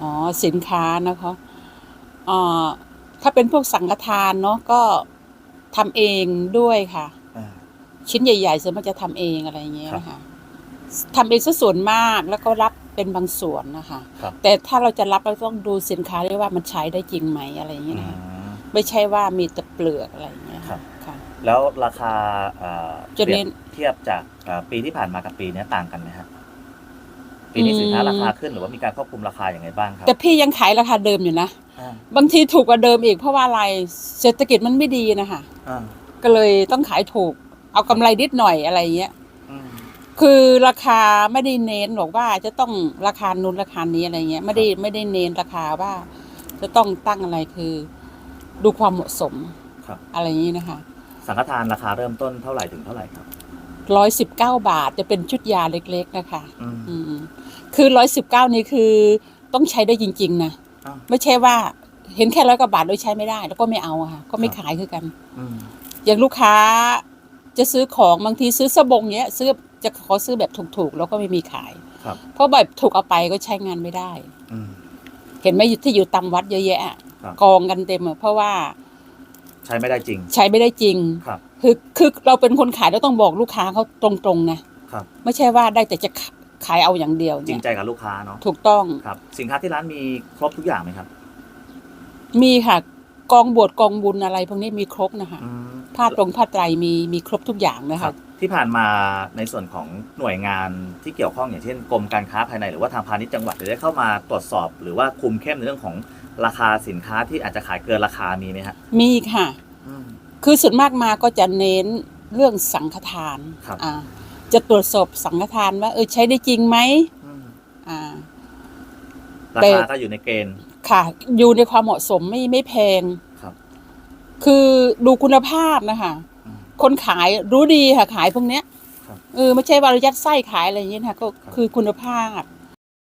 อ๋อสินค้านะคะเอ่อถ้าเป็นพวกสังฆทานเนาะก็ทำเองด้วยค่ะ อ่า ชิ้นใหญ่ๆส่วนมากจะทำเองอะไรอย่างเงี้ยครับนะคะทำเองซะส่วนมากแล้วก็รับเป็นบางส่วนนะคะ ครับ แต่ถ้าเราจะรับเราต้องดูสินค้าด้วยว่ามันใช้ได้จริงไหมอะไรอย่างเงี้ยอืนะคะมไม่ใช่ว่ามีแต่เปลือกอะไรอย่างเงี้ยครับ ค่ะ แล้วราคาเอ่อจะเปรีเน้ยบนเทียบจากเอ่อปีที่ผ่านมากับปีเนี้ยต่างกันไหมครับ ปีนี้สินค้าอืมราคาขึ้นหรือว่ามีการควบคุมราคาอย่างไรบ้างครับแต่พี่ยังขายราคาเดิมอยู่นะ อ่าบางทีถูกกว่าเดิมอีกเพราะว่าอะไรเศรษฐกิจมันไม่ดีนะคะอ่าก็เลยต้องขายถูก เอากำไรนิดหน่อยอะไรอย่างเงี้ย อืมคือราคาไม่ได้เน้นหรอกว่าจะต้องราคานู้นราคานี้อะไรเงี้ยไม่ได้ไม่ได้เน้นราคาว่า จะต้องตั้งอะไรคือ ดูความเหมาะสมครับอะไรอย่างนี้นะคะสังฆทานราคาเริ่มต้นเท่าไหร่ถึงเท่าไหร่ครับร้อยสิบเก้าบาทจะเป็นชุดยาเล็กๆนะคะ อืมอืม คือร้อยสิบเก้านี้คือต้องใช้ได้จริง ๆ นะ อ้าวไม่ใช่ว่าเห็นแค่ร้อยกว่าบาทโดยใช้ไม่ได้ แล้วก็ไม่เอาอะค่ะ ก็ไม่ครับขายคือกัน อืมอย่างลูกค้าจะซื้อของบางทีซื้อสบงเนี้ยซื้อจะขอซื้อแบบถูกๆ แล้วก็ไม่มีขาย ครับเพราะแบบถูกเอาไปก็ใช้งานไม่ได้ อืม เห็นไหมที่อยู่ตามวัดเยอะแยะอะครับ กองกันเต็มอะเพราะว่าใช้ไม่ได้จริง ใช้ไม่ได้จริง ครับ คือคือเราเป็นคนขายเราต้องบอกลูกค้าเขาตรงๆนะครับ ไม่ใช่ว่าได้แต่จะขายเอาอย่างเดียวจริเนี่งยใจกับลูกค้าเนาะถูกต้อง ครับสินค้าที่ร้านมีครบทุกอย่างไหมครับมีค่ะกองบวชกองบุญอะไรพวกนี้มีครบนะคะอืม ผ้าตรงผ้าไตรมีมีครบทุกอย่างนะครัคะ บที่ผ่านมาในส่วนของหน่วยงานที่เกี่ยวข้องอย่างเช่นกรมการค้าภายในหรือว่าทางพาณิชย์จังหวัดได้เข้ามาตรวจสอบ หรือว่าคุมเข้มในเรื่องของราคาสินค้าที่อาจจะขายเกินราคามีไหมฮะมีค่ะอืมคือส่วนมากมาก็จะเน้นเรื่องสังฆทานครับ อ่า จะตรวจสอบสังฆทานว่า เออใช้ได้จริงไหมอืมอ่า ราแต่ คาก็อยู่ในเกณฑ์ ค่ะ อยู่ในความเหมาะสมไม่ไม่แพงครับคือดูคุณภาพนะคะอืมคนขายรู้ดีค่ะขายพวกเนี้ยครับเออไม่ใช่ว่าเรายัดไส้ขายอะไรอย่างเงี้ยนะคะก็ครับ คือคุณภาพ